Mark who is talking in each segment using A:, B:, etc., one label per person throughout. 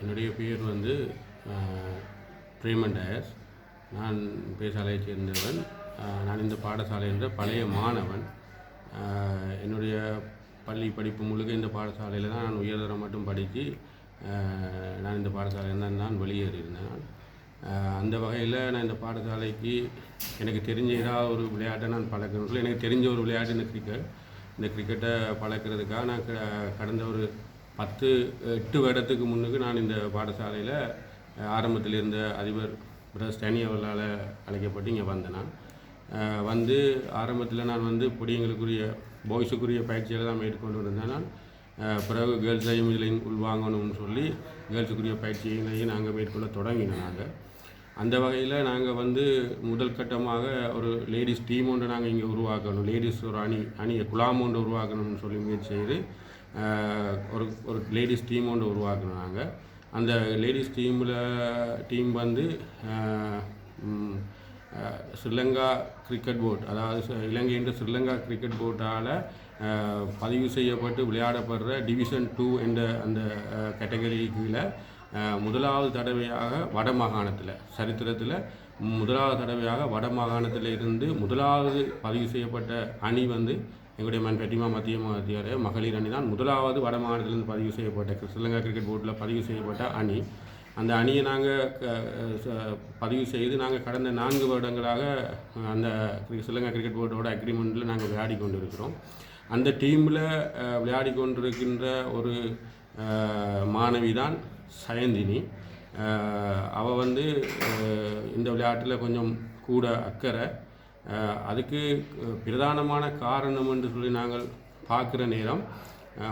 A: என்னுடைய பேர் வந்து பிரேமன் டயர்ஸ். நான் பேசாலையைச் சேர்ந்தவன். நான் இந்த பாடசாலை என்ற பழைய மாணவன். என்னுடைய பள்ளி படிப்பு முழுக்க இந்த பாடசாலையில் தான் நான் உயர்தரம் மட்டும் படித்து நான் இந்த பாடசாலையில் தான் நான் வெளியேறியிருந்தேன். அந்த வகையில் நான் இந்த பாடசாலைக்கு எனக்கு தெரிஞ்ச ஏதாவது ஒரு விளையாட்டை நான் பழக்கணும். சொல்லி எனக்கு தெரிஞ்ச ஒரு விளையாட்டு இந்த கிரிக்கெட். இந்த கிரிக்கெட்டை பழக்கிறதுக்காக நான் க- கடந்த ஒரு பத்து எட்டு வருடத்துக்கு முன்னுக்கு நான் இந்த பாடசாலையில் ஆரம்பத்தில் இருந்த அதிபர் பிரஸ் ஸ்டானி அவர்களால் அழைக்கப்பட்டு இங்கே வந்தேன் நான். வந்து ஆரம்பத்தில் நான் வந்து பொடியங்களுக்குரிய பாய்ஸுக்குரிய பயிற்சிகளை தான் மேற்கொண்டு இருந்தேன் நான். பிறகு கேர்ள்ஸையும் இதில் உள்வாங்கணும்னு சொல்லி கேர்ள்ஸுக்குரிய பயிற்சிகளையும் நாங்கள் மேற்கொள்ள தொடங்கினோம் நாங்கள் அந்த வகையில் நாங்கள் வந்து முதல் கட்டமாக ஒரு லேடிஸ் டீம் ஒன்று நாங்கள் இங்கே உருவாக்கணும். லேடிஸ் ஒரு அணி அணியை குழாம் ஒன்று உருவாக்கணும்னு சொல்லி முயற்சி செய்து ஒரு ஒரு லேடிஸ் டீம் ஒன்று உருவாக்குனாங்க. அந்த லேடிஸ் டீமில் டீம் வந்து ஸ்ரீலங்கா கிரிக்கெட் போர்ட் அதாவது ச- இலங்கை என்ற ஸ்ரீலங்கா கிரிக்கெட் போர்ட்டால் பதிவு செய்யப்பட்டு விளையாடப்படுற டிவிஷன் டூ என்ற அந்த கேட்டகரி கீழே முதலாவது தடவையாக வடமாகாணத்தில் சரித்திரத்தில் முதலாவது தடவையாக வட மாகாணத்தில் இருந்து முதலாவது பதிவு செய்யப்பட்ட அணி வந்து எங்களுடைய மண் பெட்டிமா மத்திய மத்திய மகளிர் அணி தான் முதலாவது வட மாநிலத்திலிருந்து பதிவு செய்யப்பட்ட ஸ்ரீலங்கா கிரிக்கெட் போர்டில் பதிவு செய்யப்பட்ட அணி. அந்த அணியை நாங்கள் பதிவு செய்து நாங்கள் கடந்த நான்கு வருடங்களாக அந்த ஸ்ரீலங்கா கிரிக்கெட் போர்டோட அக்ரிமெண்ட்டில் நாங்கள் விளையாடி கொண்டிருக்கிறோம். அந்த டீமில் விளையாடி கொண்டிருக்கின்ற ஒரு மாணவி தான் சயந்தினி. அவள் வந்து இந்த விளையாட்டில் கொஞ்சம் கூட அக்கறை. அதுக்கு பிரதானமான காரணம் என்று சொல்லி நாங்கள் பார்க்குற நேரம்.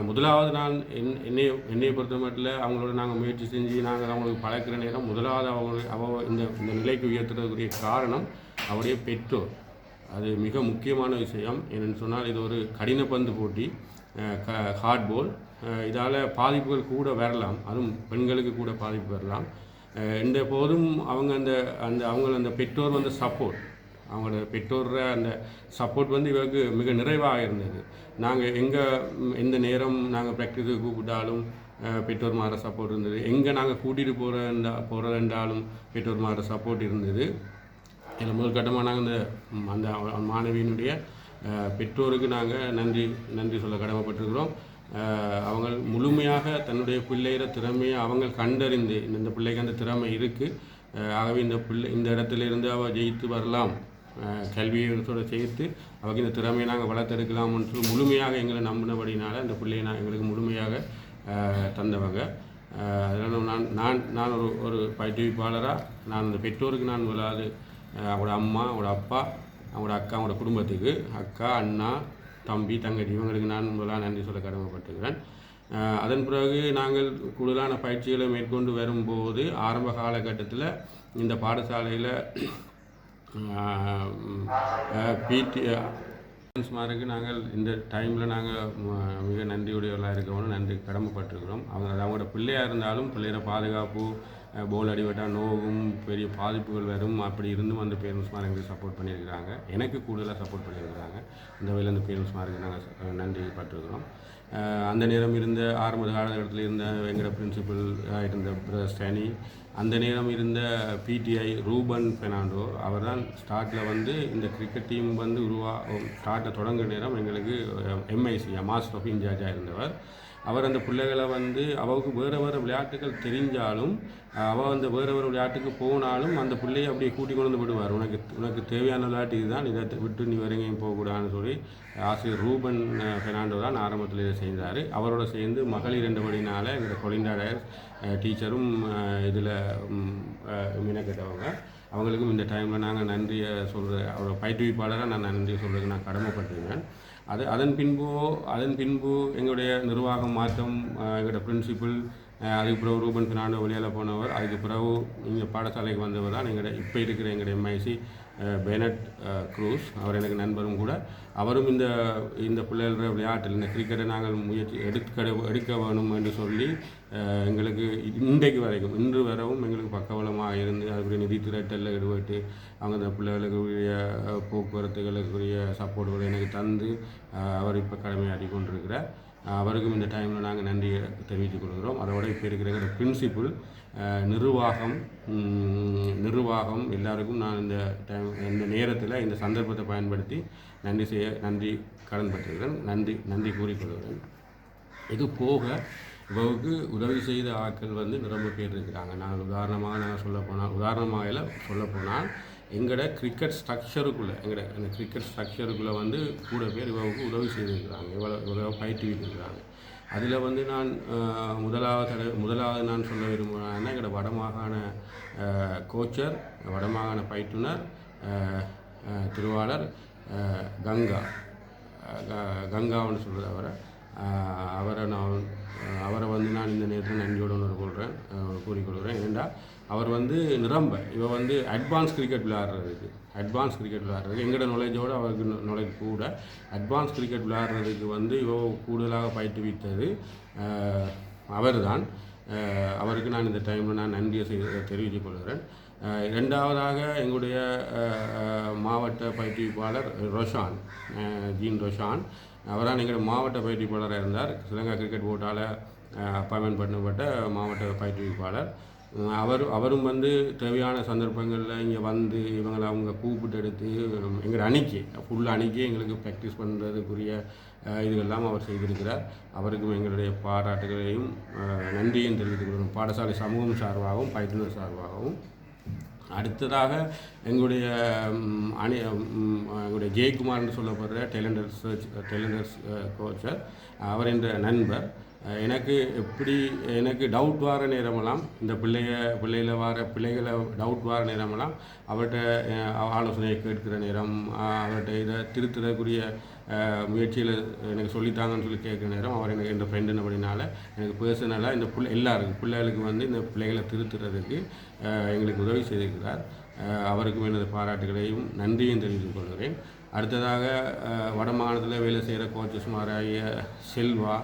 A: முதலாவது நான் என் என்னை என்னை பொறுத்த மட்டும் அவங்களோட நாங்கள் முயற்சி செஞ்சு நாங்கள் அவங்களுக்கு பழக்கிற நேரம் முதலாவது அவங்க அவ இந்த இந்த நிலைக்கு உயர்த்துறதுக்குரிய காரணம் அவருடைய பெற்றோர். அது மிக முக்கியமான விஷயம். என்னென்னு சொன்னால் இது ஒரு கடின பந்து போட்டி ஹார்ட்போல் இதால் பாதிப்புகள் கூட வரலாம். அதுவும் பெண்களுக்கு கூட பாதிப்பு வரலாம். இந்த போதும் அவங்க அந்த அந்த அவங்க அந்த பெற்றோர் வந்து சப்போர்ட் அவங்களோட பெற்றோர் அந்த சப்போர்ட் வந்து இவருக்கு மிக நிறைவாக இருந்தது. நாங்கள் எங்கே எந்த நேரம் நாங்கள் ப்ராக்டிஸுக்கு கூப்பிட்டாலும் பெற்றோர் மாற சப்போர்ட் இருந்தது. எங்கே நாங்கள் கூட்டிகிட்டு போகிறதா போகிறதென்றாலும் பெற்றோர் மாற சப்போர்ட் இருந்தது. இதில் முதல் கட்டமாக நாங்கள் இந்த அந்த மாணவியினுடைய பெற்றோருக்கு நாங்கள் நன்றி நன்றி சொல்ல கடமைப்பட்டிருக்கிறோம். அவங்க முழுமையாக தன்னுடைய பிள்ளைகிற திறமையை அவங்க கண்டறிந்து இந்த- பிள்ளைக்கு அந்த திறமை இருக்குது ஆகவே இந்த பிள்ளை இந்த இடத்துல இருந்து அவள் ஜெயித்து வரலாம். கல்வியோட சேர்த்து அவங்க இந்த திறமையை நாங்கள் வளர்த்தெடுக்கலாம்னு சொல்லி முழுமையாக எங்களை நம்பினபடினால அந்த பிள்ளையை நான் எங்களுக்கு முழுமையாக தந்தவங்க. அதனால் நான் நான் நான் ஒரு ஒரு பயிற்றுவிப்பாளராக நான் அந்த பெற்றோருக்கு நான் முதலாவது அவங்களோட அம்மா அவங்களோட அப்பா அவங்களோட அக்கா அவங்களோட குடும்பத்துக்கு அக்கா அண்ணா தம்பி தங்கச்சி இவங்களுக்கு நான் முதலாக நன்றி சொல்ல கடமைப்பட்டுக்கிறேன் அதன் பிறகு நாங்கள் கூடுதலான பயிற்சிகளை மேற்கொண்டு வரும்போது ஆரம்ப காலகட்டத்தில் இந்த பாடசாலையில் பிடி மாருக்கு நாங்கள் இந்த டைமில் நாங்கள் மிக நன்றியுடையவர்களாக இருக்கவங்களும் நன்றி கடமைப்பட்டிருக்கிறோம். அவங்க அவங்களோட பிள்ளையாக இருந்தாலும் பிள்ளையோட பாதுகாப்பு போல் அடிபட்டால் நோவும் பெரிய பாதிப்புகள் வரும். அப்படி இருந்தும் அந்த பேரண்ட்ஸ் எங்களுக்கு சப்போர்ட் பண்ணியிருக்கிறாங்க. எனக்கு கூடுதலாக சப்போர்ட் பண்ணியிருக்கிறாங்க. இந்த வகையில் அந்த பேரண்ட்ஸ் மாருக்கு நாங்கள் நன்றி பட்டிருக்கிறோம். அந்த நேரம் இருந்த ஆரம்ப காலகட்டத்தில் இருந்த எங்களோட பிரின்சிபல் இருந்த பிரதர் ஸ்டானி அந்த நேரம் இருந்த பிடிஐ ரூபன் பெர்னாண்டோ அவர் தான் ஸ்டார்ட்டில் வந்து இந்த கிரிக்கெட் டீம் வந்து உருவா ஸ்டார்ட்டை தொடங்குற நேரம் எங்களுக்கு எம்ஐசி மாஸ்டர் ஆஃப் இன்சார்ஜாக இருந்தவர். அவர் அந்த பிள்ளைகளை வந்து அவருக்கு வேறு வேறு விளையாட்டுகள் தெரிஞ்சாலும் அவள் அந்த வேறு வேறு விளையாட்டுக்கு போனாலும் அந்த பிள்ளையை அப்படியே கூட்டி கொண்டு வந்து விடுவார். உனக்கு உனக்கு தேவையான விளையாட்டு இதுதான் இதை விட்டு நீ வேற எங்கேயும் போகக்கூடாதுன்னு சொல்லி ஆசிரியர் ரூபன் அஹ், பெர்னாண்டோ தான் ஆரம்பத்தில் இதை செய்தார். அவரோட சேர்ந்து மகளிர் ரெண்டு ரெண்டுபடினால எங்களோட கொலிந்தாடர் டீச்சரும் இதில் மினக்கெட்டவங்க அவங்களுக்கும் இந்த டைமில் நாங்கள் நன்றியை சொல்கிற அவரோட பயிற்றுவிப்பாளராக நான் நன்றி சொல்கிறதுக்கு நான் கடமைப்பட்டிருக்கேன். அது அதன் பின்பு அதன் பின்பு எங்களுடைய நிர்வாகம் மாற்றம் எங்களோட பிரின்சிபல் அதுக்கு பிறகு ரூபன் பினாண்டோ வழியால் போனவர் அதுக்கு பிறகு இங்கே பாடசாலைக்கு வந்தவர் தான் எங்களுடைய இப்போ இருக்கிற எங்களுடைய எம்ஐசி பெனட் க்ரூஸ் அவர் எனக்கு நண்பரும் கூட. அவரும் இந்த இந்த பிள்ளைகள விளையாட்டில் இந்த கிரிக்கெட்டை நாங்கள் முயற்சி எடுக்க எடுக்க வேணும் என்று சொல்லி எங்களுக்கு இன்றைக்கு வரைக்கும் இன்று வரவும் எங்களுக்கு பக்கபலமாக இருந்து அதுக்குரிய நிதி திரட்டலில் ஈடுபட்டு அவங்க அந்த பிள்ளைகளுக்குரிய போக்குவரத்துகளுக்குரிய சப்போர்ட்டுகளை எனக்கு தந்து அவர் இப்போ கடமையாடி கொண்டிருக்கிறார் அவருக்கும் இந்த டைமில் நாங்கள் நன்றியை தெரிவித்துக் கொள்கிறோம். அதோட இப்போ இருக்கிற பிரின்சிபிள் பிரின்சிபல் நிர்வாகம் நிர்வாகம் எல்லாருக்கும் நான் இந்த டைம் இந்த நேரத்தில் இந்த சந்தர்ப்பத்தை பயன்படுத்தி நன்றி செய்ய நன்றி கடன்பட்டிருக்கிறேன் நன்றி நன்றி கூறிக்கொள்கிறேன் இது போக இவருக்கு உதவி செய்த ஆட்கள் வந்து நிரம்ப பேர் இருக்கிறாங்க நான் உதாரணமாக நான் சொல்ல போனால் உதாரணமாக சொல்ல போனால் எங்களோட கிரிக்கெட் ஸ்ட்ரக்சருக்குள்ளே எங்களோட அந்த கிரிக்கெட் ஸ்ட்ரக்சருக்குள்ளே வந்து கூட பேர் இவருக்கு உதவி செய்திருக்கிறாங்க. இவ்வளோ இவ்வளோ பயிற்றுவித்திருக்கிறாங்க. அதில் வந்து நான் முதலாவது முதலாவது நான் சொல்ல விரும்புகிறேன்னா எங்களோட வடமாகாண கோச்சர் வடமாகாண பயிற்றுனர் திருவாளர் கங்கா கங்கா ஒன்று சொல்கிறத கங்கான்னு அவரை. அவரை நான் அவரை வந்து நான் இந்த நேரத்தில் நன்றியோடு உணர்வு கொள்கிறேன் கூறிக்கொள்கிறேன். ஏனெண்டா அவர் வந்து நிரம்ப இவர் வந்து அட்வான்ஸ் கிரிக்கெட் விளையாடுறதுக்கு அட்வான்ஸ் கிரிக்கெட் விளையாடுறதுக்கு எங்களோட நாலேஜோடு அவருக்கு நாலேஜ் கூட அட்வான்ஸ் கிரிக்கெட் விளையாடுறதுக்கு வந்து இவ கூடுதலாக பயிற்றுவித்தது அவர் தான் அவருக்கு நான் இந்த டைமில் நான் நன்றியை செய்து தெரிவித்துக் கொள்கிறேன். ரெண்டாவதாக எங்களுடைய மாவட்ட பயிற்றுவிப்பாளர் ரொஷான் ஜீன் ரொஷான் அவரான் எங்களுடைய மாவட்ட பயிற்றுவிப்பாளராக இருந்தார். ஸ்ரீலங்கா கிரிக்கெட் போர்ட்டால் அப்பாயின்மெண்ட் பண்ணப்பட்ட மாவட்ட பயிற்றுவிப்பாளர். அவர் அவரும் வந்து தேவையான சந்தர்ப்பங்களில் இங்கே வந்து இவங்களை அவங்க கூப்பிட்டு எடுத்து எங்களை அணிக்கு ஃபுல் அணிக்கு எங்களுக்கு ப்ராக்டிஸ் பண்ணுறதுக்குரிய இதுவெல்லாம் அவர் செய்திருக்கிறார். அவருக்கும் எங்களுடைய பாராட்டுகளையும் நன்றியும் தெரிவித்துக் கொள்கிறோம். பாடசாலை சமூகம் சார்பாகவும் பயிற்றுனர் சார்பாகவும். அடுத்ததாக எங்களுடைய அணி எங்களுடைய ஜெயக்குமார்னு சொல்லப்படுற டெலண்டர் சர்ச் கோச்சர் அவர் என்ற நண்பர் எனக்கு எப்படி எனக்கு டவுட் வர நேரமெல்லாம் இந்த பிள்ளைய பிள்ளைகள வர பிள்ளைகளை டவுட் வர நேரமெல்லாம் அவர்கிட்ட ஆலோசனையை கேட்கிற நேரம் அவர்கிட்ட இதை திருத்துறதுக்குரிய முயற்சியில் எனக்கு சொல்லித்தாங்கன்னு சொல்லி கேட்குற நேரம் அவர் எனக்கு என் ஃப்ரெண்டுன்னு அப்படினால எனக்கு பர்சனலாக இந்த பிள்ளை எல்லாருக்கும் பிள்ளைகளுக்கு வந்து இந்த பிள்ளைகளை திருத்துறதுக்கு எங்களுக்கு உதவி செய்திருக்கிறார். அவருக்கும் எனது பாராட்டுகளையும் நன்றியும் தெரிவித்துக் கொள்கிறேன். அடுத்ததாக வட மாநிலத்தில் வேலை செய்கிற கோச்சஸ்மாராய செல்வா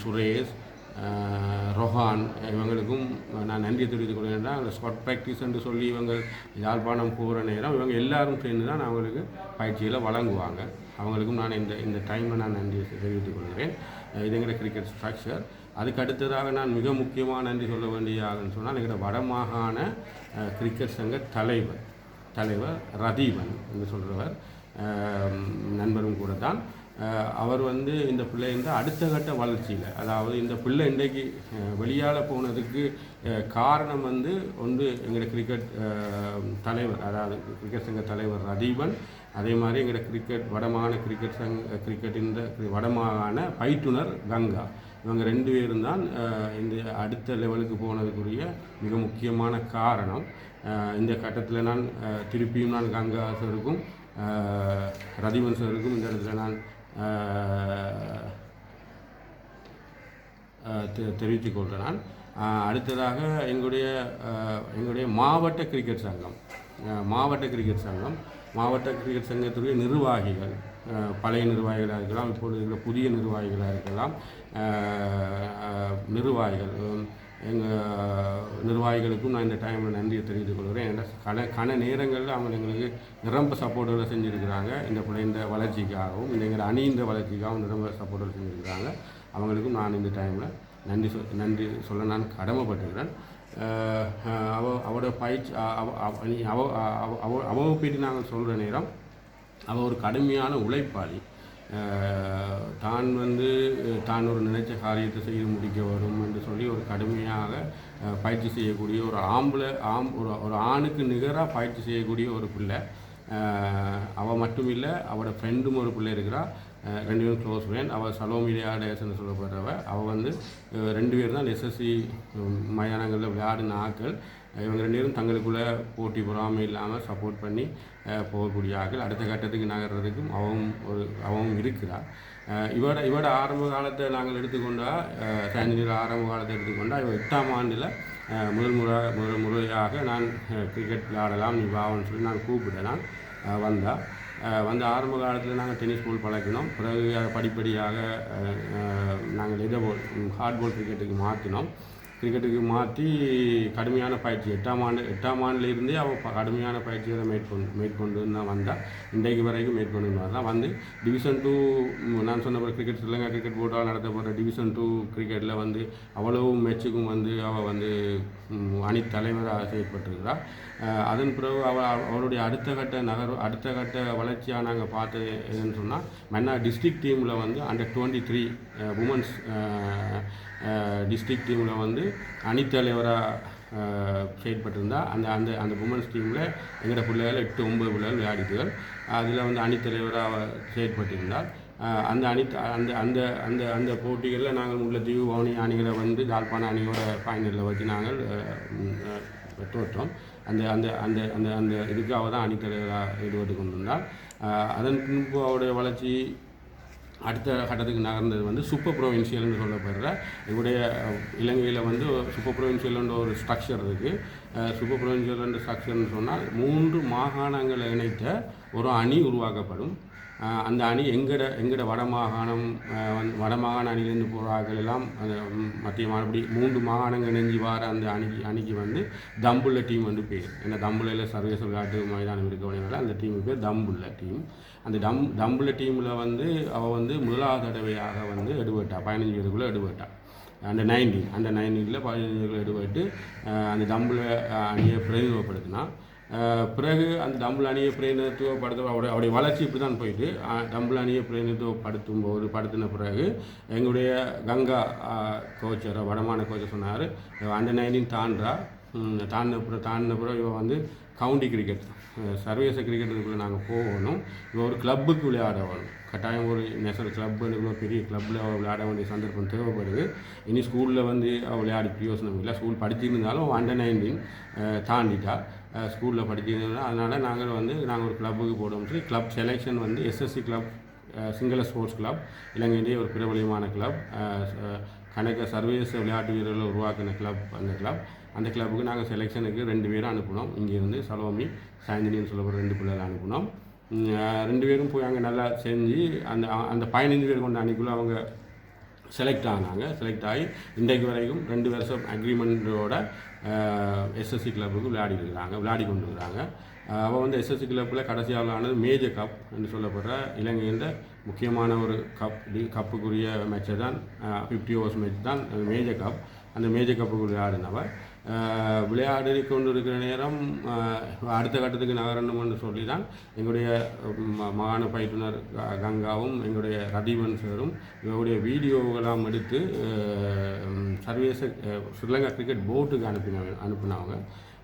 A: சுரேஷ் ரொஹான் இவங்களுக்கும் நான் நன்றி தெரிவித்துக் கொள்கிறேன் அந்த ஸ்பாட் ப்ராக்டிஸ் என்று சொல்லி இவங்க யாழ்ப்பாணம் போகிற நேரம் இவங்க எல்லாரும் சேர்ந்து தான் அவங்களுக்கு பயிற்சியில் வழங்குவாங்க. அவங்களுக்கும் நான் இந்த இந்த டைமில் நான் நன்றி தெரிவித்துக் கொள்கிறேன். இது எங்களோட கிரிக்கெட் ஸ்ட்ரக்சர் அதுக்கு அடுத்ததாக நான் மிக முக்கியமாக நன்றி சொல்ல வேண்டிய ஆளுன்னு சொன்னால் எங்களோட வடமாகாண கிரிக்கெட் சங்க தலைவர் தலைவர் ரதீவன் என்று சொல்கிறவர் நண்பரும் கூட தான் அவர் வந்து இந்த பிள்ளை அடுத்த கட்ட வளர்ச்சியில் அதாவது இந்த பிள்ளை இன்றைக்கு வெளியால் போனதுக்கு காரணம் வந்து வந்து எங்களோட கிரிக்கெட் தலைவர் அதாவது கிரிக்கெட் சங்க தலைவர் ரதீவன் அதே மாதிரி எங்களோட கிரிக்கெட் வடமாகாண கிரிக்கெட் சங்க கிரிக்கெட்டின் வடமாகாண பயிற்றுனர் கங்கா. இவங்க ரெண்டு பேரும் தான் இந்த அடுத்த லெவலுக்கு போனதுக்குரிய மிக முக்கியமான காரணம். இந்த கட்டத்தில் நான் திருப்பியும் நான் கங்கா சாருக்கும் ரதிவன் சாருக்கும் இந்த இடத்துல நான் தெரிவித்துக் கொள்கிறேன். நான் அடுத்ததாக எங்களுடைய எங்களுடைய மாவட்ட கிரிக்கெட் சங்கம். மாவட்ட கிரிக்கெட் சங்கம். மாவட்ட கிரிக்கெட் சங்கத்துடைய நிர்வாகிகள் பழைய நிர்வாகிகளாக இருக்கலாம் இப்பொழுது இருக்கிற புதிய நிர்வாகிகளாக இருக்கலாம் நிர்வாகிகள் எங்கள் நிர்வாகிகளுக்கும் நான் இந்த டைமில் நன்றியை தெரிவித்துக் கொள்கிறேன் ஏன்னா கன கன நேரங்களில் அவங்க எங்களுக்கு நிரம்ப சப்போர்ட்டோட செஞ்சுருக்கிறாங்க இந்த பிள்ளைந்த வளர்ச்சிக்காகவும் இந்த எங்கள் அணியின் வளர்ச்சிக்காகவும் நிரம்ப சப்போர்ட்டோட செஞ்சுருக்கிறாங்க அவங்களுக்கும் நான் இந்த டைமில் நன்றி சொல் நன்றி சொல்ல நான் அஹ் அவ அவட பயிற்சி அவ அவ- அவ அவ அவ- பற்றி நாங்கள் சொல்கிற நேரம் அவள் ஒரு கடுமையான உழைப்பாளி தான் வந்து தான் ஒரு நினைச்ச காரியத்தை செய்து முடிக்க வரும் என்று சொல்லி ஒரு கடுமையாக பயிற்சி செய்யக்கூடிய ஒரு ஆம்பளை ஆம் ஒரு ஒரு ஆணுக்கு நிகராக பயிற்சி செய்யக்கூடிய ஒரு பிள்ளை. அவள் மட்டும் இல்லை அவளோட ஃப்ரெண்டும் ஒரு பிள்ளை இருக்கிறா. ரெண்டு பேரும் க்ளோஸ் ஃப்ரெண்ட் அவள் சலோமிலியா டேஸ்ன்னு சொல்லப்படுறவ. அவள் வந்து ரெண்டு பேரும் தான் எஸ்எஸ்சி மயானங்களில் விளையாடின ஆட்கள். இவங்க ரெண்டு பேரும் தங்களுக்குள்ளே போட்டி பொறாமை இல்லாமல் சப்போர்ட் பண்ணி போகக்கூடிய ஆக்கள் அடுத்த கட்டத்துக்கு நகர்றதுக்கும் அவவும் ஒரு அவவும் இருக்கிறார். அஹ், இவட ஆரம்ப காலத்தை நாங்கள் எடுத்துக்கொண்டால் சாஞ்சினியில் ஆரம்ப காலத்தை எடுத்துக்கொண்டால் இவ எட்டாம் ஆண்டில் முதல் முறை முதல் முறையாக நான் கிரிக்கெட் விளையாடலாம் நீ வாவன்னு சொல்லி நான் கூப்பிட்டேன் நான் அஹ், வந்து ஆரம்ப காலத்தில் நாங்கள் டென்னிஸ் பால் பழக்கினோம். பிறகு படிப்படியாக நாங்கள் இதை பால் ஹார்ட் பால் கிரிக்கெட்டுக்கு மாற்றினோம். கிரிக்கெட்டுக்கு மாற்றி கடுமையான பயிற்சி. எட்டாம் ஆண்டு எட்டாம் ஆண்டுலேருந்தே அவள் கடுமையான பயிற்சிகளை மேற்கொண்டு மேற்கொண்டு தான் வந்தால் இன்றைக்கு வரைக்கும் மேற்கொண்டு தான் வந்து டிவிஷன் டூ நான் சொன்ன கிரிக்கெட் ஸ்ரீலங்கா கிரிக்கெட் போர்டால் நடத்தப்படுற டிவிஷன் டூ கிரிக்கெட்டில் வந்து அவ்வளவு மேட்சுக்கும் வந்து அவள் வந்து அணி தலைவராக செயற்பட்டிருக்கிறாள் அதன் பிறகு அவள் அவளுடைய அடுத்த கட்ட நகர் அடுத்த கட்ட வளர்ச்சியாக நாங்கள் பார்த்தது எதுன்னு சொன்னால் மன்னா டிஸ்ட்ரிக்ட் டீமில் வந்து under twenty three women's district டீமில் வந்து அணித்தலைவராக செயல்பட்டிருந்தா அந்த அந்த அந்த உமன்ஸ் டீமில் எங்களோட பிள்ளைகள் எட்டு ஒம்பது பிள்ளைகள் விளையாடிட்டுகள் அதில் வந்து அணித்தலைவராக அவ செயல்பட்டிருந்தால் அந்த அணி அந்த அந்த அந்த அந்த போட்டிகளில் நாங்கள் உள்ள தீவு வவுனி அணிகளை வந்து யாழ்ப்பாண அணியோட ஃபைனலில் வச்சு நாங்கள் தோற்றோம். அந்த அந்த அந்த அந்த அந்த இதுக்காக தான் அணித்தலைவராக ஈடுபட்டு கொண்டிருந்தால் அதன் பின்பு அவருடைய வளர்ச்சி அடுத்த கட்டத்துக்கு நகர்ந்தது வந்து சூப்பர் ப்ரொவின்சியல்னு சொல்லப்படுற இவருடைய இலங்கையில் வந்து சூப்பர் ப்ரொவின்சியல்ன்ற ஒரு ஸ்ட்ரக்சர் இருக்குது சூப்பர் ப்ரொவின்சியல்ன்ற ஸ்ட்ரக்சர்னு சொன்னால் மூன்று மாகாணங்களை இணைத்த ஒரு அணி உருவாக்கப்படும். அந்த அணி எங்கட எங்கட வடமாகாணம் வடமாகாண அணியிலேருந்து போகிறார்கள் எல்லாம் அந்த மத்திய மாறுபடி மூன்று மாகாணங்கள் இணைஞ்சி வார அந்த அணிக்கு அணிக்கு வந்து தம்புள்ள டீம் வந்து பேர். ஏன்னா தம்புள்ளையில் சர்வதேச விளையாட்டு மைதானம் இருக்கவனால அந்த டீமுக்கு பேர் தம்புள்ள டீம் அந்த டம் தம்புள்ள டீமில் வந்து அவள் வந்து முதலாவது தடவையாக வந்து எடுபட்டா பதினஞ்சு பேருக்குள்ளே எடுபட்டா. அந்த நைன்டீன் அந்த நைன்டீனில் பதினஞ்சு பேருக்குள்ளே எடுபட்டு அந்த தம்புள்ள அணியை பிரதிநிதிப்படுத்தினா பிறகு அந்த டம்பிள் அணியை பிரதிநிதித்துவப்படுத்த அவருடைய அவருடைய வளர்ச்சி இப்படி தான் போயிட்டு அஹ் அணியை பிரதிநிதித்துவப்படுத்தும் போது படுத்தின பிறகு எங்களுடைய கங்கா கோச்சர் வடமான கோச்சர் சொன்னார் அண்டர் நைன்டீன் தாண்டா. தாண்டின பிறகு தாண்டின பிறகு இவன் வந்து கவுண்டி கிரிக்கெட் சர்வதேச கிரிக்கெட்டுக்குள்ளே நாங்கள் போகணும். இவன் ஒரு கிளப்புக்கு விளையாட வேணும் கட்டாயம் ஒரு நேஷனல் கிளப்புன்னு இவ்வளோ பெரிய கிளப்பில் அவள் விளையாட வேண்டிய சந்தர்ப்பம் தேவைப்படுது. இனி ஸ்கூலில் வந்து அவள் விளையாடி பிரயோசனம் இல்லை. ஸ்கூல் படிச்சிருந்தாலும் அண்டர் நைன்டீன் தாண்டிட்டா. ஸ்கூலில் படிச்சிருந்தோம் அதனால் நாங்கள் வந்து நாங்கள் ஒரு கிளப்புக்கு போடுவோம் சொல்லி கிளப் செலெக்ஷன் வந்து SSC club Sinhala sports club இலங்கையிலேயே ஒரு பிரபலியமான கிளப் கணக்க சர்வதேச விளையாட்டு வீரர்களை உருவாக்கின கிளப் அந்த கிளப் அந்த கிளப்புக்கு நாங்கள் செலெக்ஷனுக்கு ரெண்டு பேரும் அனுப்பினோம். இங்கேருந்து சலோமி சாந்தினின்னு சொல்லப்படுற ரெண்டு பிள்ளைகளை அனுப்பினோம். ரெண்டு பேரும் போய் அங்கே நல்லா செஞ்சு அந்த அந்த பதினஞ்சு பேர் கொண்ட அன்றைக்குள்ளே அவங்க செலக்ட் ஆனாங்க செலக்ட் ஆகி இன்றைக்கு வரைக்கும் ரெண்டு வருஷம் அக்ரிமெண்ட்டோட எஸ்எஸ்சி கிளப்புக்கு விளையாடி இருக்கிறாங்க விளையாடி கொண்டு இருக்கிறாங்க. அவள் வந்து எஸ்எஸ்சி கிளப்பில் கடைசியாக ஆனது மேஜர் கப் என்று சொல்லப்படுற இலங்கையின் முக்கியமான ஒரு கப் டி கப்புக்குரிய மேட்சை தான் ஃபிஃப்டி ஓவர்ஸ் மேட்ச் தான் மேஜர் கப் அந்த மேஜர் கப்புக்கு விளையாடினவர். விளையாடி கொண்டிருக்கிற நேரம் அடுத்த கட்டத்துக்கு நகரணும்னு சொல்லி தான் எங்களுடைய ம- மாகாண பயிற்றுனர் கங்காவும் எங்களுடைய ரதீவன் சாரும் இவருடைய வீடியோவெல்லாம் எடுத்து சர்வதேச ஸ்ரீலங்கா கிரிக்கெட் போர்ட்டுக்கு அனுப்பின அனுப்பினவங்க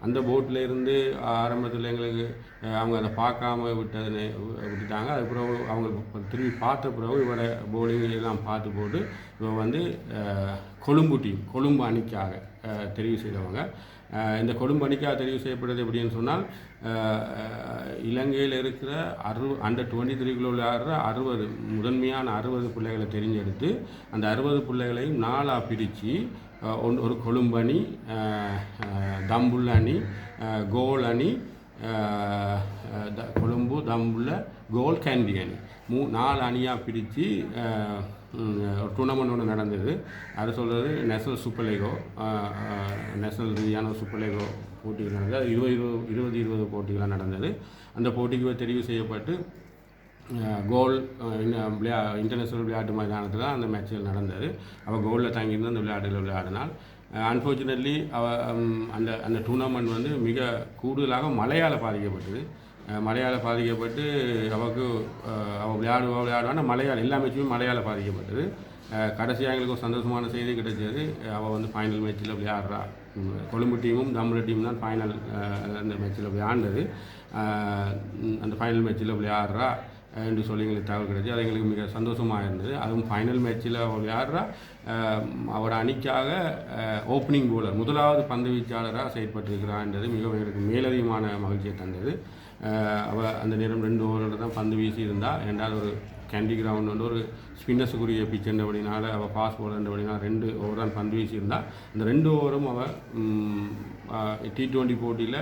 A: அந்த போட்டில் இருந்து ஆரம்பத்தில் எங்களுக்கு அவங்க அதை பார்க்காம விட்டதுன்னு விட்டுட்டாங்க. பிறகு அவங்க திரும்பி பார்த்த பிறகு இவரை போலிங் எல்லாம் பார்த்து போட்டு இவ வந்து கொழும்பு டீம் கொழும்பு அணிக்காக தெரிவு செய்தவங்க. இந்த கொழும்பணிக்காக தெரிவு செய்யப்படுறது எப்படின்னு சொன்னால் இலங்கையில் இருக்கிற அறு அண்டர் டுவெண்ட்டி த்ரீக்குள்ள விளையாடுற அறுபது முதன்மையான அறுபது பிள்ளைகளை தெரிஞ்செடுத்து அந்த அறுபது பிள்ளைகளையும் நாலாக பிரித்து ஒன் ஒரு கொழும்பணி அணி அணி கோல் அணி த- கொழும்பு தம்புள்ள கோல் கேண்டி அணி. மூ நாலு அணியாக பிரித்து டூர்னமெண்ட் ஒன்று நடந்தது. அது சொல்கிறது நேஷனல் சூப்பர் லீகோ நேஷனல் ரீதியான சூப்பர் லீகோ போட்டிகள் நடந்தது. அது இருபது இருபது இருபது இருபது போட்டிகளாக நடந்தது. அந்த போட்டிக்கு தெரிவு செய்யப்பட்டு கோல் விளையா இன்டர்நேஷ்னல் விளையாட்டு மைதானத்தில் தான் அந்த மேட்சில் நடந்தது. அவள் கோலில் தங்கியிருந்து அந்த விளையாட்டுகள் விளையாடினால் அன்ஃபார்ச்சுனேட்லி அவ அந்த அந்த டூர்னாமெண்ட் வந்து மிக கூடுதலாக மழையால் பாதிக்கப்பட்டது. மலையாள பாதிக்கப்பட்டு அவக்கு அவள் விளையாடுவா விளையாடுவான்னு மலையாளம் எல்லா மேட்சுமே மலையாள பாதிக்கப்பட்டது. கடைசியாக எங்களுக்கு ஒரு சந்தோஷமான செய்தி கிடைச்சது. அவள் வந்து ஃபைனல் மேட்ச்சில் விளையாடுறா. கொழும்பு டீமும் தமிழ் டீம் தான் ஃபைனல் அந்த மேட்ச்சில் விளையாண்டது. அந்த ஃபைனல் மேட்ச்சில் விளையாடுறா என்று சொல்லி எங்களுக்கு தகவல் கிடைச்சி. அது எங்களுக்கு மிக சந்தோஷமாக இருந்தது. அதுவும் ஃபைனல் மேட்ச்சில் அவள் விளையாடுறா. அவரோட அணிக்காக ஓப்பனிங் போலர் முதலாவது பந்து வீச்சாளராக செயற்பட்டிருக்கிறான்றது மிகவும் எங்களுக்கு மேலதிகமான மகிழ்ச்சியை தந்தது. அவள் அந்த நேரம் ரெண்டு ஓவரோட தான் பந்து வீசி இருந்தால் ரெண்டாவது ஒரு கேண்டி கிரவுண்ட் வந்து ஒரு ஸ்பின்னஸுக்குரிய பிச்சுன்றபடினால அவள் பாஸ் போடுறபடினால ரெண்டு ஓவர் தான் பந்து வீசி இருந்தா அந்த ரெண்டு ஓவரும் அவள் டி டுவெண்ட்டி போட்டியில்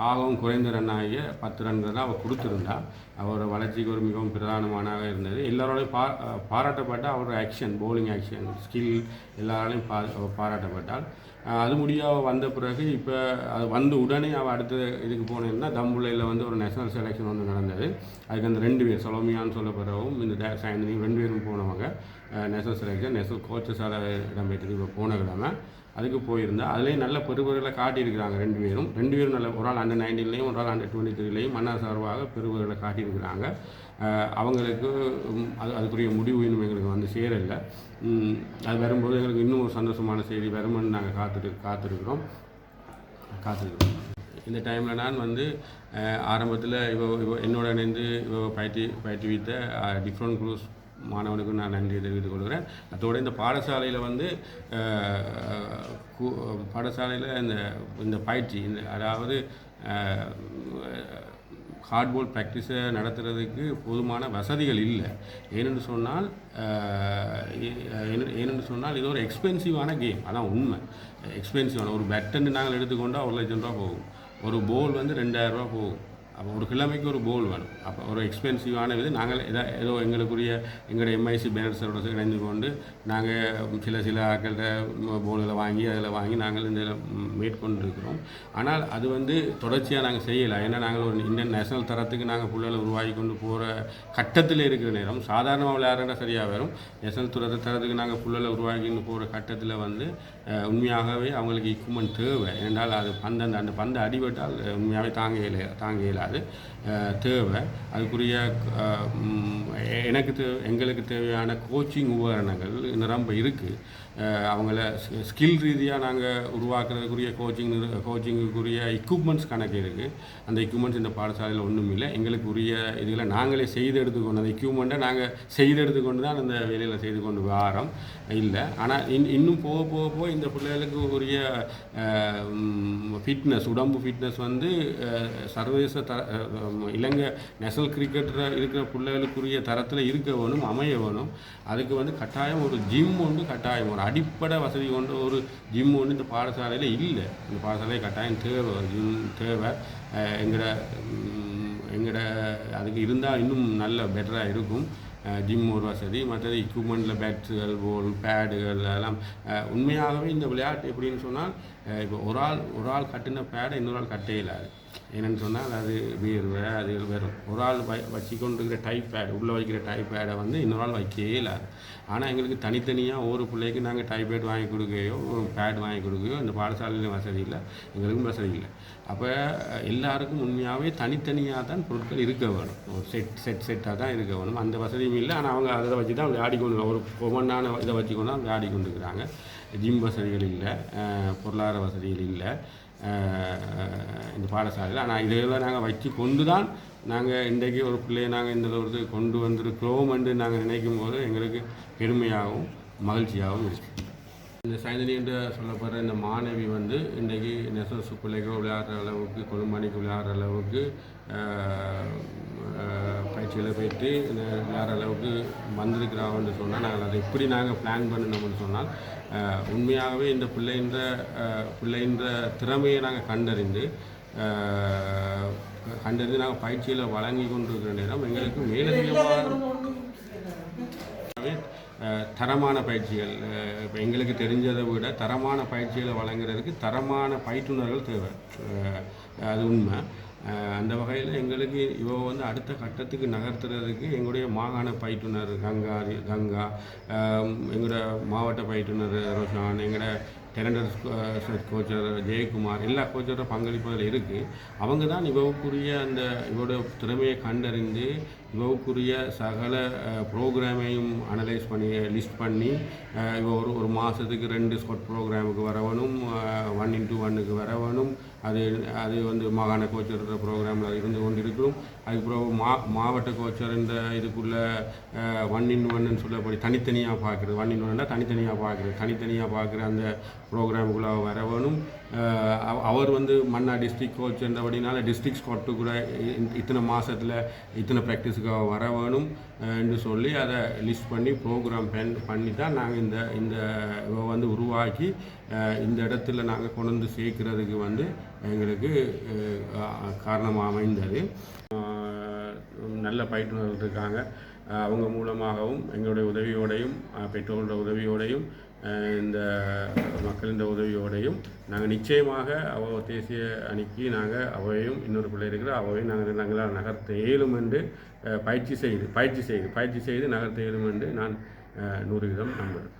A: ஆகவும் குறைந்த ரன் ஆகிய பத்து ரன்கள் தான் அவள் கொடுத்துருந்தா. அவரோட வளர்ச்சிக்கு ஒரு மிகவும் பிரதானமானதாக இருந்தது. எல்லாரோடையும் பா பாராட்டப்பட்ட அவரோட ஆக்ஷன் போலிங் ஆக்ஷன் ஸ்கில் எல்லாராலையும் பா பாராட்டப்பட்டால் அஹ் அது முடியாமல் வந்த பிறகு இப்போ அது வந்து உடனே அவள் அடுத்த இதுக்கு போனேன்னா தம்புளையில் வந்து ஒரு நேஷனல் செலெக்ஷன் ஒன்று நடந்தது. அதுக்கு அந்த ரெண்டு பேர் சொலோமியான்னு சொல்லப்படுறவும் இந்த டே- ரெண்டு பேரும் போனவங்க நேஷனல் செலெக்ஷன் நேஷனல் கோச்சஸால் இடம்பெற்றது இப்போ போன கிழமை. அதுக்கு போயிருந்தேன் அதுலேயும் நல்ல பெருவர்களை காட்டியிருக்கிறாங்க ரெண்டு பேரும். ரெண்டு பேரும் நல்ல ஒரு ஆள் அண்டர் நைன்டீன்லேயும் ஒரு ஆள் அண்டர் டுவெண்ட்டி த்ரீலையும் மன்னர் சார்பாக பெருவர்களை காட்டியிருக்கிறாங்க. அவங்களுக்கு அது அதுக்குரிய முடிவு இன்னும் எங்களுக்கு வந்து சேரலை. அது வரும்போது எங்களுக்கு இன்னும் ஒரு சந்தோஷமான செய்தி வரும்னு நாங்கள் காத்துட்டு காத்திருக்கிறோம். காத்திருக்கிறோம். இந்த டைமில் நான் வந்து ஆரம்பத்தில் இவ இவ என்னோட இணைந்து இவ பயிற்சி பயிற்றுவித்த டிஃப்ரெண்ட் குரூஸ் மாணவனுக்கும் நான் நன்றி தெரிவித்துக் கொள்கிறேன். அதோடு இந்த பாடசாலையில் வந்து பாடசாலையில் இந்த இந்த பயிற்சி இந்த அதாவது ஹார்ட்போர்ட் ப்ராக்டிஸை நடத்துகிறதுக்கு போதுமான வசதிகள் இல்லை. ஏனென்று சொன்னால் அஹ், ஏனென்று- சொன்னால் இது ஒரு எக்ஸ்பென்சிவான கேம் அதான் உண்மை. எக்ஸ்பென்சிவான ஒரு பேட்டன் நாங்கள் எடுத்துக்கொண்டால் ஒரு லட்சம் ரூபா போகும். ஒரு போல் வந்து ரெண்டாயிரம் ரூபா போகும். அப்போ ஒரு கிழமைக்கு ஒரு போல் வேணும். அப்போ ஒரு எக்ஸ்பென்சிவான இது நாங்கள் எதா ஏதோ எங்களுக்குரிய எங்களுடைய எம்ஐசி பேனர்ஸோட இணைந்து கொண்டு நாங்கள் சில சில ஆக்கள்கிட்ட போல்களை வாங்கி அதில் வாங்கி நாங்கள் இந்த மேற்கொண்டு இருக்கிறோம் ஆனால் அது வந்து தொடர்ச்சியாக நாங்கள் செய்யலை. ஏன்னா நாங்கள் ஒரு இந்தியன் நேஷனல் தரத்துக்கு நாங்கள் பிள்ளைகளை உருவாக்கி கொண்டு போகிற கட்டத்தில் இருக்கிற நேரம் சாதாரணமாக விளையாடுறா சரியாக வரும். நேஷனல் துறை தரத்துக்கு நாங்கள் புள்ளைகளை கொண்டு போகிற கட்டத்தில் வந்து உண்மையாகவே அவங்களுக்கு இக்குமெண்ட் தேவை. ஏனென்றால் அது பந்து அந்த அந்த பந்து அடிபட்டால் உண்மையாகவே தாங்க இயல தாங்க இயலாது. தேவை. அதுக்குரிய எனக்கு தே எங்களுக்கு தேவையான கோச்சிங் உபகரணங்கள் நிரம்ப இருக்குது அவங்கள ஸ்கில் ரீதியாக நாங்கள் உருவாக்குறதுக்குரிய கோச்சிங் கோச்சிங்குக்குரிய எக்யூப்மெண்ட்ஸ் கணக்கு இருக்குது அந்த எக்யூப்மெண்ட்ஸ் இந்த பாடசாலையில் ஒன்றும் இல்லை. எங்களுக்கு உரிய இதில் நாங்களே செய்து எடுத்துக்கொண்டு அந்த எக்யூப்மெண்ட்டை நாங்கள் செய்து எடுத்துக்கொண்டு தான் அந்த வேலையில் செய்து கொண்டு வாரம். இல்லை. ஆனால் இன் இன்னும் போக போக போக இந்த பிள்ளைகளுக்கு உரிய ஃபிட்னஸ் உடம்பு ஃபிட்னஸ் வந்து சர்வதேச த இலங்கை நேஷனல் கிரிக்கெட்டில் இருக்கிற பிள்ளைகளுக்குரிய தரத்தில் இருக்க வேணும் அமைய வேணும். அதுக்கு வந்து கட்டாயம் ஒரு ஜிம் ஒன்று கட்டாயம். ஒரு அடிப்படை வசதி கொண்ட ஒரு ஜிம் ஒன்று இந்த பாடசாலையில் இல்லை. இந்த பாடசாலையை கட்டாயம் தேவை ஒரு ஜிம் தேவை. அஹ், எங்கட எங்கட அதுக்கு இருந்தால் இன்னும் நல்ல பெட்டராக இருக்கும். ஜிம் ஒரு வசதி மற்றது எக்யூப்மெண்ட்டில் பேட்ஸுகள் போல் பேடுகள் அதெல்லாம் உண்மையாகவே இந்த விளையாட்டு எப்படின்னு சொன்னால் இப்போ ஒரு ஆள் ஒரு ஆள் கட்டின பேடை இன்னொரு ஆள் கட்டே இல்லாது என்னென்னு சொன்னால் அது வேர்வை அது வரும் ஒரு ஆள் வ வச்சு கொண்டிருக்கிற டைப் பேடு உள்ளே வைக்கிற டைப் பேடை வந்து இன்னொரு ஆள் வைக்கவே இல்லாது ஆனால் எங்களுக்கு தனித்தனியாக ஒரு பிள்ளைக்கு நாங்கள் டைப் பேட் வாங்கி கொடுக்கையோ பேடு பேட் வாங்கி கொடுக்கையோ இந்த பாடசாலையிலும் வசதி இல்லை. எங்களுக்கும் வசதி இல்லை. அப்போ எல்லாருக்கும் உண்மையாகவே தனித்தனியாக தான் பொருட்கள் இருக்க வேணும். ஒரு செட் செட் செட்டாக தான் இருக்க வேணும். அந்த வசதியும் இல்லை. ஆனால் அவங்க அதை வச்சு தான் விளையாடி கொண்டு ஒரு கொமனான இதை வச்சு கொண்டு தான் விளையாடி கொண்டு இருக்கிறாங்க. ஜிம் வசதிகள் இல்லை பொருளாதார வசதிகள் இல்லை. இந்த பாடசாலையில். ஆனால் இதையெல்லாம் நாங்கள் வச்சு கொண்டு தான் நாங்கள் இன்றைக்கு ஒரு பிள்ளையை நாங்கள் இந்த ஒரு கொண்டு வந்திருக்கிறோம் என்று நாங்கள் நினைக்கும் போது எங்களுக்கு பெருமையாகவும் மகிழ்ச்சியாகவும் இருக்குது இந்த சைந்தனி என்று சொல்லப்படுற இந்த மாணவி வந்து இன்றைக்கு நெசவு பிள்ளைகள் விளையாடுற அளவுக்கு கொழும்பணிக்கு விளையாடுற அளவுக்கு பயிற்சிகளை போயிட்டு இந்த அளவுக்கு வந்திருக்கிறாங்கன்னு சொன்னால் நாங்கள் அதை எப்படி நாங்கள் பிளான் பண்ணினோம்னு சொன்னால் உண்மையாகவே இந்த பிள்ளைன்ற பிள்ளைன்ற திறமையை நாங்கள் கண்டறிந்து கண்டறிந்து நாங்கள் பயிற்சியில் வழங்கி கொண்டிருக்கிற நேரம் எங்களுக்கு மேலதிகமாக தரமான பயிற்சிகள் இப்போ எங்களுக்கு தெரிஞ்சதை விட தரமான பயிற்சிகளை வழங்குறதுக்கு தரமான பயிற்றுனர்கள் தேவை. அது உண்மை. அந்த வகையில் எங்களுக்கு இவ வந்து அடுத்த கட்டத்துக்கு நகர்த்துறதுக்கு எங்களுடைய மாகாண பயிற்றுனர் கங்கா கங்கா எங்களோட மாவட்ட பயிற்றுனர் ரோஷான் எங்களோட டெரண்டர் கோச்சர் ஜெயக்குமார் எல்லா கோச்சரோட பங்களிப்புகள் இருக்குது அவங்க தான் இவவுக்குரிய அந்த இவோட திறமையை கண்டறிந்து இவவுக்குரிய சகல ப்ரோக்ராமையும் அனலைஸ் பண்ணி லிஸ்ட் பண்ணி இவ ஒரு ஒரு மாதத்துக்கு ரெண்டு ஸ்கொட் ப்ரோக்ராமுக்கு வரவனும் ஒன் இன்ட்டு ஒன்னுக்கு வரவனும் அது அது வந்து மாகாண கோச்சர் ப்ரோக்ராமில் இருந்து கொண்டு இருக்கிறோம் அதுக்கப்புறம் மா மாவட்ட கோச்சர் இந்த இதுக்குள்ளே ஒன் இன் ஒன்னு சொல்லப்படி தனித்தனியாக பார்க்குறது. ஒன் இன் ஒன்னா தனித்தனியாக பார்க்குறது. தனித்தனியாக பார்க்குற அந்த ப்ரோக்ராமுக்குள்ளே வரவணும் அஹ் அவர் வந்து மன்னா டிஸ்ட்ரிக்ட் கோச் என்றபடினால டிஸ்ட்ரிக் ஸ்கொட்டு கூட இத்தனை மாதத்தில் இத்தனை ப்ராக்டிஸுக்காக வர வேணும் என்று சொல்லி அதை லிஸ்ட் பண்ணி ப்ரோக்ராம் பென் பண்ணி தான் நாங்கள் இந்த இந்த இவ வந்து உருவாக்கி இந்த இடத்துல நாங்கள் கொண்டு வந்து சேர்க்கிறதுக்கு வந்து எங்களுக்கு காரணமாக அமைந்தது. நல்ல பயிற்றுனர்கள் இருக்காங்க அவங்க மூலமாகவும் எங்களுடைய உதவியோடையும் பெற்றோர்களோட உதவியோடையும் இந்த மக்களின் உதவியோடையும் நாங்கள் நிச்சயமாக அவ தேசிய அணிக்கு நாங்கள் அவையும் இன்னொரு பிள்ளை இருக்கிற அவையும் நாங்கள் நாங்களால் நகர்த்த இயலும் என்று பயிற்சி செய்து பயிற்சி செய்து பயிற்சி செய்து நகர்த்த இயலும் என்று நான் நூறு வீதம் நம்புகிறேன்